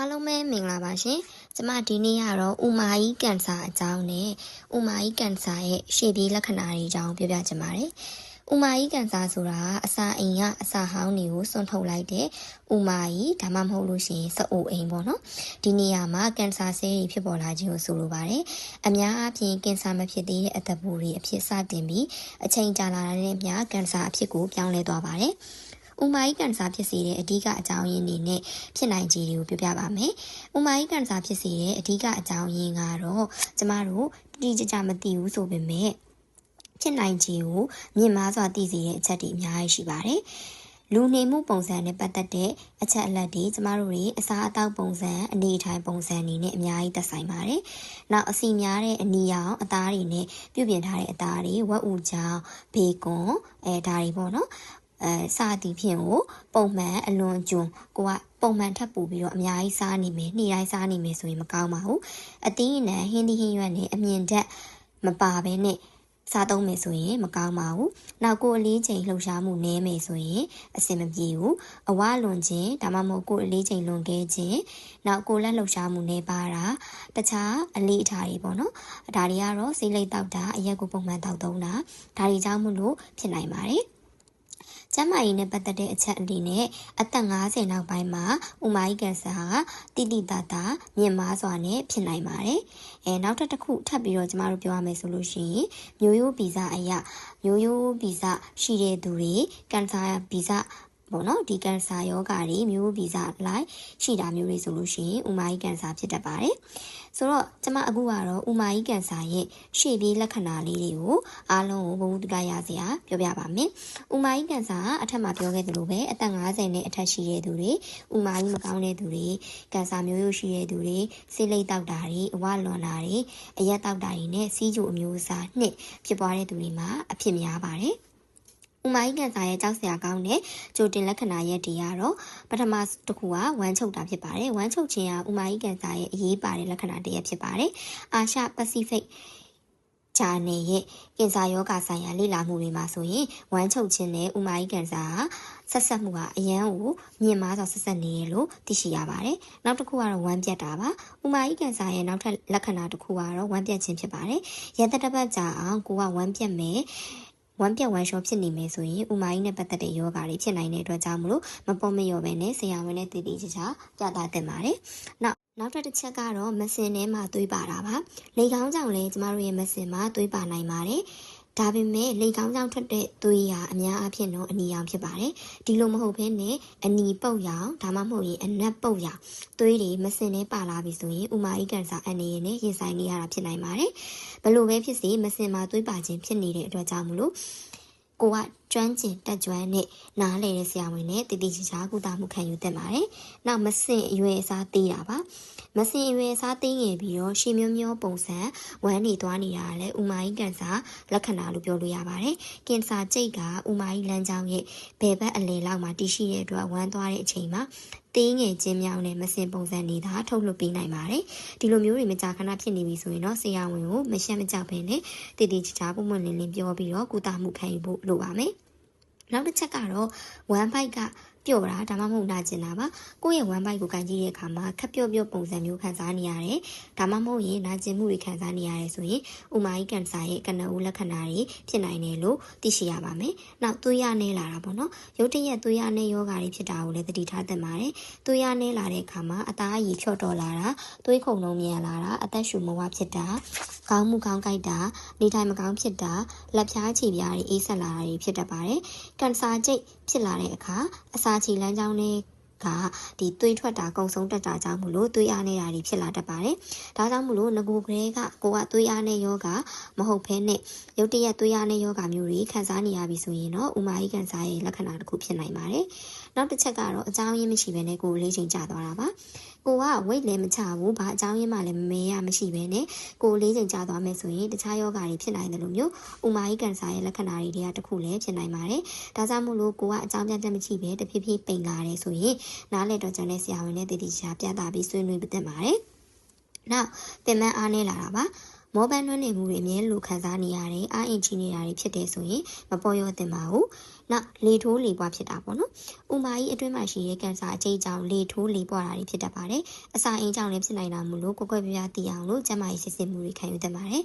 အားလုံးပဲမင်္ဂလာပါရှင်။ကျမဒီနေ့ကတော့ဥမာကြီးကင်ဆာအကြောင်းနဲ့ဥမာကြီးကင်ဆာရဲ့ရှေ့ပြေးလက္ခဏာတွေအကြောင်းပြောပြချင်ပါတယ်။ဥမာကြီးကင်ဆာဆိုတာအစာအိမ်ကအစာဟောင်းတွေကိုစွန့်ထုတ်လိုက်တဲ့ဥမာကြီးဒါမှမဟုတ်လို့ရှိရင်စအိုအိမ်ပေါ့နော်။ဒီနေရာမှာကင်ဆာဆေးတွေဖြစ်ပေါ်လာခြင်းကိုဆိုလိုပါတယ်။အများအားဖြင့်ကင်ဆာမဖြစ်သေးတဲ့အသက်ပိုးတွေအဖြစ်စတင်ပြီးအချိန်ကြာလာတဲ့မျှကင်ဆာအဖြစ်ကိုပြောင်းလဲသွားပါတယ်။ ဥမာကြီးကန်ဆာဖြစ်စေတဲ့အဓိကအကြောင်းရင်းတွေနဲ့ဖြစ်နိုင်ခြေတွေကိုပြောပြပါမယ်။ဥမာကြီးကန်ဆာဖြစ်စေတဲ့အဓိကအကြောင်းရင်းကတော့ကျမတို့တိကျကျမသိဘူးဆိုပေမဲ့ဖြစ်နိုင်ခြေကိုမြင့်မားစွာသိစေတဲ့အချက်တွေအများကြီးရှိပါတယ်။လူနေမှုပုံစံနဲ့ပတ်သက်တဲ့အချက်အလက်တွေကျမတို့တွေအစားအသောက်ပုံစံအနေထိုင်ပုံစံတွေနဲ့အများကြီးသက်ဆိုင်ပါတယ်။နောက်အစီများတဲ့အနီရောင်အသားတွေနဲ့ပြုပြင်ထားတဲ့အသားတွေဝက်ဥကြောင်ဘေကွန်အဲဒါတွေပေါ့နော် အဲစသည်ဖြင့်ကိုပုံမှန်အလွန်ကျွံကိုကပုံမှန်ထပ်ပူပြီးတော့အများကြီးစားနေမယ်နေ့တိုင်းစားနေမယ်ဆိုရင်မကောင်းပါဘူးအသီးအနှံဟင်းသီးဟင်းရွက်နဲ့အမြင့်တက်မပါဘဲနဲ့စားသုံးမယ်ဆိုရင်မကောင်းပါဘူး။နောက်ကိုအလေးချိန်လှုပ်ရှားမှုနည်းမယ်ဆိုရင်အဆင်မပြေဘူး။အဝလွန်ခြင်းဒါမှမဟုတ်ကိုအလေးချိန်လွန်ခဲ့ခြင်းနောက်ကိုလက်လှုပ်ရှားမှုနည်းပါတာတခြားအလေးအထားတွေပေါ့နော်။ဒါတွေကတော့စိတ်လိတ်တောက်တာအရက်ကိုပုံမှန်တောက်သုံးတာဒါတွေကြောင့်မလို့ဖြစ်နိုင်ပါတယ်။ ကျန်းမာရေးနဲ့ပတ်သက်တဲ့အချက်အနေနဲ့အသက်50နောက်ပိုင်းမှာဥမာကြီးကင်ဆာဟာတိတိတသာမြင့်မားစွာနဲ့ဖြစ်နိုင်ပါတယ်။အဲနောက်တစ်ခုထပ်ပြီးတော့ကျမတို့ပြောရမယ်ဆိုလို့ရှိရင်မျိုးရိုးဗီဇအရာမျိုးရိုးဗီဇရှိတဲ့သူတွေကင်ဆာဗီဇ ပေါ့နော်ဒီကင်ဆာယောဂါတွေမျိုးဗီဇလိုက်ရှိတာမျိုးတွေဆိုလို့ရှိရင်ဥမာကြီးကင်ဆာဖြစ်တတ်ပါတယ်ဆိုတော့ကျမအခုကတော့ဥမာကြီးကင်ဆာရဲ့ရှေ့ပြေးလက္ခဏာလေးတွေကိုအားလုံးကိုဘဝတုဒရစရာပြောပြပါမယ်ဥမာကြီးကင်ဆာအထက်မှာပြောခဲ့သလိုပဲအသက်50နဲ့အထက်ရှိတဲ့သူတွေဥမာကြီးမကောင်းတဲ့သူတွေကင်ဆာမျိုးရိုးရှိတဲ့သူတွေဆေးလိပ်တောက်တာတွေအဝလွန်တာတွေအရက်တောက်တာတွေနဲ့စီးကျူအမျိုးအစားနှစ်ဖြစ်ပွားတဲ့သူတွေမှာအဖြစ်များပါတယ် ဥမာကြီးကန်စာရဲ့ကြောက်စရာကောင်းတဲ့ကြိုတင်လက္ခဏာရဲ့ဒီကတော့ပထမတစ်ခုကဝမ်းချုပ်တာဖြစ်ပါတယ်ဝမ်းချုပ်ခြင်းကဥမာကြီးကန်စာရဲ့အရေးပါတဲ့လက္ခဏာတစ်ရပ်ဖြစ်ပါတယ်အာရှပစိဖိတ်ဂျာနယ်ရဲ့ကင်ဆာယောဂဆိုင်ရာလေ့လာမှုတွေမှာဆိုရင်ဝမ်းချုပ်ခြင်းနဲ့ဥမာကြီးကင်ဆာဆက်ဆက်မှုကအရန်ကိုမြင့်မားစွာဆက်ဆက်နေရလို့သိရှိရပါတယ်။နောက်တစ်ခုကတော့ဝမ်းပြတ်တာပါ။ဥမာကြီးကင်ဆာရဲ့နောက်ထပ်လက္ခဏာတစ်ခုကတော့ဝမ်းပြတ်ခြင်းဖြစ်ပါတယ်။ရသက်တစ်ပတ်ကြာအောင်ကိုကဝမ်းပြတ်မယ် ဝမ်းပြက်ဝမ်းလျှောဖြစ်နေမယ်ဆိုရင်ဥမာကြီးနဲ့ပတ်သက်တဲ့ယောဂါတွေဖြစ်နိုင်တဲ့အတွက်ကြောင့်မလို့မပေါ်မလျော်ပဲနဲ့ဆရာဝန်နဲ့တည်တည်ချာချာပြသသင့်ပါတယ်။နောက်နောက်တစ်ချက်ကတော့မစင်ထဲမှာသွေးပါတာပါ။လေကောင်းကြောင့်လည်းကျမတို့ရဲ့မစင်မှာသွေးပါနိုင်ပါတယ်။ ဒါပေမဲ့လေကောင်းကြောင့်ထွက်တဲ့သွေးရာအများအပြားတော့အနီရောင်ဖြစ်ပါတယ်ဒီလိုမဟုတ်ဘဲနဲ့အနီပုတ်ရောင်ဒါမှမဟုတ်ရင်အနက်ပုတ်ရောင်သွေးတွေမစင်နဲ့ပါလာပြီဆိုရင်ဥမာဤကန်ဆာအနေနဲ့ရင်ဆိုင်နေရတာဖြစ်နိုင်ပါတယ်ဘလို့ပဲဖြစ်စေမစင်မှာသွေးပါခြင်းဖြစ်နေတဲ့အတွက်ကြောင့်မလို့ ကိုကကျွမ်းကျင်တက်ကြွနဲ့နားလေတဲ့ဆရာဝန်နဲ့တည်တည်ချာချာကုသမှုခံယူသင့်ပါတယ်။နောက်မစင်အရွယ်အစားသေးတာပါ။မစင်အရွယ်အစားသေးငယ်ပြီးတော့ရှည်မျိုးမျိုးပုံစံဝမ်းနေသွားနေတာလည်းဥမာကြီးကန်စာလက္ခဏာလို့ပြောလို့ရပါတယ်။ကင်ဆာကြိတ်ကဥမာကြီးလမ်းကြောင်းရဲ့ဘယ်ဘက်အလယ်လောက်မှာတည်ရှိတဲ့အတွက်ဝမ်းသွားတဲ့အချိန်မှာ သေးငယ်ချင်းမြောင်နဲ့မစင်ပုံစံနေတာထုတ်လွှတ်ပေးနိုင်ပါတယ်ဒီလိုမျိုးတွေမကြာခဏဖြစ်နေပြီဆိုရင်တော့ဆရာဝန်ကိုမရှက်မကြောက်ဘဲနဲ့တည်တည်ချာချာပုံမှန်လင်းလင်းပြောပြီးတော့ကုသမှုခံယူဖို့လိုပါမယ်နောက်တစ်ချက်ကတော့1 byte က ပျော့တာဒါမှမဟုတ်နာကျင်တာပါကိုယ့်ရဲ့ one bite ကိုကန်ကြည့်တဲ့အခါမှာခက်ပျော့ပျော့ပုံစံမျိုးခံစားနေရတယ်ဒါမှမဟုတ်ရင်နာကျင်မှုတွေခံစားနေရတယ်ဆိုရင်ဥမာကြီးကန်ဆာရဲ့ကနဦးလက္ခဏာတွေဖြစ်နိုင်တယ်လို့သိရှိရပါမယ်နောက်သွေးရနေလာတာပေါ့နော်ရုတ်တရက်သွေးရနေယောဂါတွေဖြစ်တာကိုလည်းသတိထားသင့်ပါတယ်သွေးရနေလာတဲ့အခါမှာအသားအရည်ဖြော့တော်လာတာသွေးခုန်လုံးမြန်လာတာအသက်ရှူမဝဖြစ်တာခေါင်းမှုခေါင်းကိုက်တာနေထိုင်မကောင်းဖြစ်တာလက်ဖြားခြေပြားတွေအေးဆက်လာတာတွေဖြစ်တတ်ပါတယ်ကန်ဆာကျိတ်ဖြစ်လာတဲ့အခါအစာချီလမ်းကြောင်းတွေကဒီသွေးထွက်တာကုံဆုံးတက်တာကြောင့်မလို့သွေးအားနေတာတွေဖြစ်လာတတ်ပါတယ်။ဒါကြောင့်မလို့ငကိုကလေးကကိုကသွေးအားနေယောဂမဟုတ်ဘဲနဲ့ရုတ်တရက်သွေးအားနေယောဂမျိုးတွေခံစားနေရပြီဆိုရင်တော့ဥမာကြီးကန်စားရဲ့လက္ခဏာတစ်ခုဖြစ်နိုင်ပါတယ်။နောက်တစ်ချက်ကတော့အကြောင်းရင်းမရှိဘဲနဲ့ကိုယ်လေးချိန်ကျသွားတာပါ။ ကိုက weight လည်းမချဘူးဘာအကြောင်းရင်းမှလည်းမမေးရမရှိပဲနဲ့ကိုလေးချိန်ကြာသွားမယ်ဆိုရင်တခြားယောဂါတွေဖြစ်နိုင်တယ်လို့မျိုးဥမာကြီးကန်ဆာရဲ့လက္ခဏာတွေတွေကတခုလည်းဖြစ်နိုင်ပါတယ်ဒါကြောင့်မို့လို့ကိုကအကြောင်းပြချက်မရှိပဲတဖြည်းဖြည်းပိန်လာတယ်ဆိုရင်နားလေတော့ကျန်တဲ့ဆရာဝန်နဲ့တတိချာပြသပြီးဆွေးနွေးပြသင့်ပါတယ်နောက်ပင်မအားနေလာတာပါ မောပန်းနှွမ်းနေမှုတွေအမြဲလိုခံစားနေရတယ်အာအင်ချီနေတာတွေဖြစ်တယ်ဆိုရင်မပေါ်ရောသင့်ပါဘူးနောက်လေထိုးလေပွားဖြစ်တာပေါ့နော်ဥမာကြီးအတွင်းမှာရှိတဲ့ကင်ဆာအကျိတ်ကြောင့်လေထိုးလေပွားတာတွေဖြစ်တတ်ပါတယ်အစာအိမ်ကြောင့်လည်းဖြစ်နိုင်တာမို့လို့ကွက်ကွက်ပြားပြားသိအောင်လို့ကျန်းမာရေးစစ်ဆေးမှုတွေခံယူတတ်ပါတယ်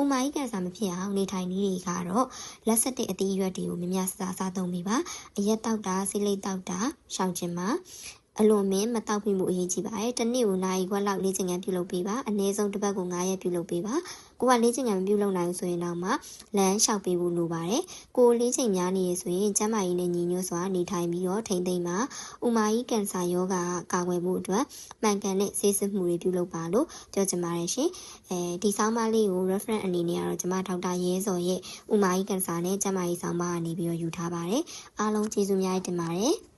ဥမာကြီးကင်ဆာမဖြစ်အောင်နေထိုင်နည်းတွေကတော့လက်ဆက်တဲ့အသီးအရွက်တွေကိုများများစားစားသုံးပြီးပါအရက်တောက်တာဆေးလိပ်တောက်တာရှောင်ကျင်ပါ အလွန်မင်းမတောက်ပြီးမှုအရေးကြီးပါတယ်။တစ်နေ့ကိုနိုင်ခွက်လောက်လေ့ကျင့်ခန်းပြုလုပ်ပေးပါ။အနည်းဆုံးတစ်ပတ်ကို9ရက်ပြုလုပ်ပေးပါ။ကိုကလေ့ကျင့်ခန်းမပြုလုပ်နိုင်ဘူးဆိုရင်တော့မှလမ်းလျှောက်ပေးဖို့လိုပါတယ်။ကိုလေ့ကျင့်များနေရဆိုရင်ကျန်းမာရေးနဲ့ညီညွတ်စွာနေထိုင်ပြီးတော့ထိမ့်သိမ့်ပါ။ဥမာကြီးကင်ဆာရောဂါကာကွယ်မှုအတွက်မှန်ကန်တဲ့ဆေးစစ်မှုတွေပြုလုပ်ပါလို့ပြောချင်ပါတယ်ရှင်။အဲဒီဆောင်းပါးလေးကို reference အနေနဲ့ကတော့ကျွန်မဒေါက်တာရဲစော်ရဲ့ဥမာကြီးကင်ဆာနဲ့ကျန်းမာရေးဆောင်းပါးကနေပြီးတော့ယူထားပါတယ်။အားလုံးကျေးဇူးများတင်ပါတယ်။